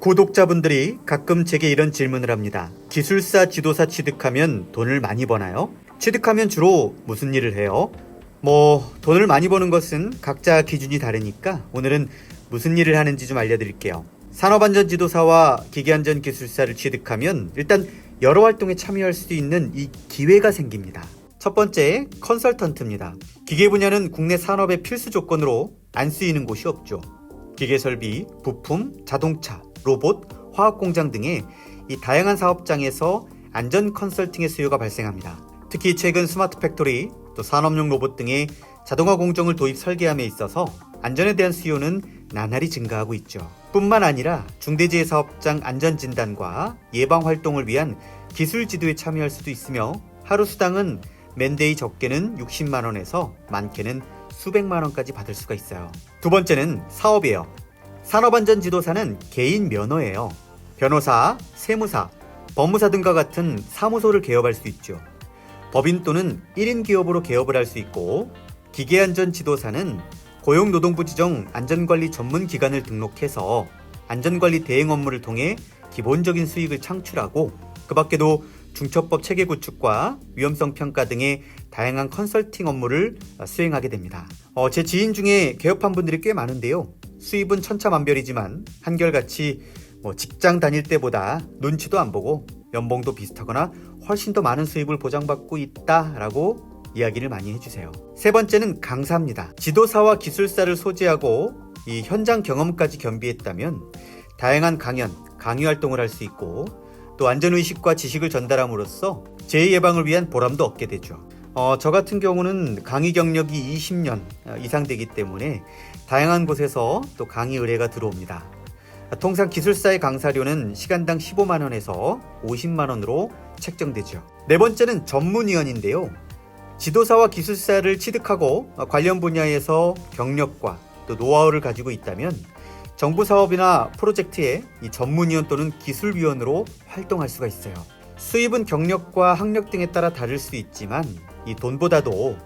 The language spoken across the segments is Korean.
구독자분들이 가끔 제게 이런 질문을 합니다. 기술사 지도사 취득하면 돈을 많이 버나요? 취득하면 주로 무슨 일을 해요? 뭐, 돈을 많이 버는 것은 각자 기준이 다르니까 오늘은 무슨 일을 하는지 좀 알려드릴게요. 산업안전 지도사와 기계안전 기술사를 취득하면 일단 여러 활동에 참여할 수 있는 이 기회가 생깁니다. 첫 번째, 컨설턴트입니다. 기계 분야는 국내 산업의 필수 조건으로 안 쓰이는 곳이 없죠. 기계 설비, 부품, 자동차, 로봇, 화학 공장 등의 이 다양한 사업장에서 안전 컨설팅의 수요가 발생합니다. 특히 최근 스마트 팩토리, 또 산업용 로봇 등의 자동화 공정을 도입 설계함에 있어서 안전에 대한 수요는 나날이 증가하고 있죠. 뿐만 아니라 중대재해 사업장 안전 진단과 예방 활동을 위한 기술 지도에 참여할 수도 있으며 하루 수당은 맨데이 적게는 60만 원에서 많게는 수백만 원까지 받을 수가 있어요. 두 번째는 사업이에요. 산업안전 지도사는 개인 면허예요. 변호사, 세무사, 법무사 등과 같은 사무소를 개업할 수 있죠. 법인 또는 1인 기업으로 개업을 할 수 있고 기계안전 지도사는 고용노동부 지정 안전관리 전문 기관을 등록해서 안전관리 대행 업무를 통해 기본적인 수익을 창출하고 그 밖에도 중처법 체계 구축과 위험성 평가 등의 다양한 컨설팅 업무를 수행하게 됩니다. 어, 제 지인 중에 개업한 분들이 꽤 많은데요. 수입은 천차만별이지만 한결같이 뭐 직장 다닐 때보다 눈치도 안 보고 연봉도 비슷하거나 훨씬 더 많은 수입을 보장받고 있다라고 이야기를 많이 해주세요. 세 번째는 강사입니다. 지도사와 기술사를 소지하고 이 현장 경험까지 겸비했다면 다양한 강연, 강의 활동을 할 수 있고 또 안전의식과 지식을 전달함으로써 재해 예방을 위한 보람도 얻게 되죠. 어, 저 같은 경우는 강의 경력이 20년 이상 되기 때문에 다양한 곳에서 또 강의 의뢰가 들어옵니다. 통상 기술사의 강사료는 시간당 15만 원에서 50만 원으로 책정되죠. 네 번째는 전문위원인데요. 지도사와 기술사를 취득하고 관련 분야에서 경력과 또 노하우를 가지고 있다면 정부 사업이나 프로젝트에 이 전문위원 또는 기술위원으로 활동할 수가 있어요. 수입은 경력과 학력 등에 따라 다를 수 있지만 이 돈보다도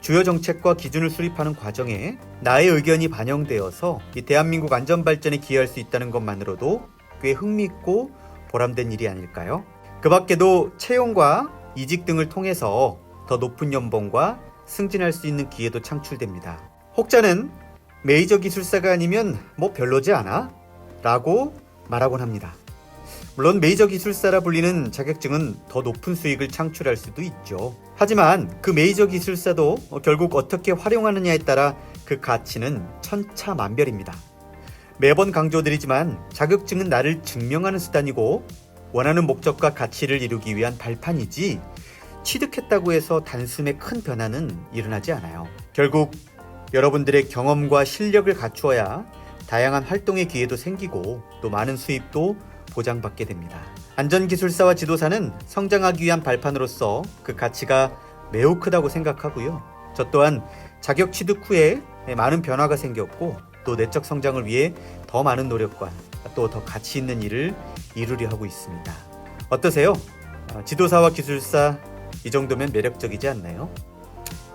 주요 정책과 기준을 수립하는 과정에 나의 의견이 반영되어서 이 대한민국 안전 발전에 기여할 수 있다는 것만으로도 꽤 흥미있고 보람된 일이 아닐까요? 그 밖에도 채용과 이직 등을 통해서 더 높은 연봉과 승진할 수 있는 기회도 창출됩니다. 혹자는 메이저 기술사가 아니면 뭐 별로지 않아? 라고 말하곤 합니다. 물론 메이저 기술사라 불리는 자격증은 더 높은 수익을 창출할 수도 있죠. 하지만 그 메이저 기술사도 결국 어떻게 활용하느냐에 따라 그 가치는 천차만별입니다. 매번 강조드리지만 자격증은 나를 증명하는 수단이고 원하는 목적과 가치를 이루기 위한 발판이지 취득했다고 해서 단숨에 큰 변화는 일어나지 않아요. 결국 여러분들의 경험과 실력을 갖추어야 다양한 활동의 기회도 생기고 또 많은 수입도 보장받게 됩니다. 안전기술사와 지도사는 성장하기 위한 발판으로서 그 가치가 매우 크다고 생각하고요. 저 또한 자격 취득 후에 많은 변화가 생겼고 또 내적 성장을 위해 더 많은 노력과 또 더 가치 있는 일을 이루려 하고 있습니다. 어떠세요? 어, 지도사와 기술사 이 정도면 매력적이지 않나요?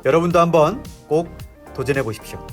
여러분도 한번 꼭 도전해 보십시오.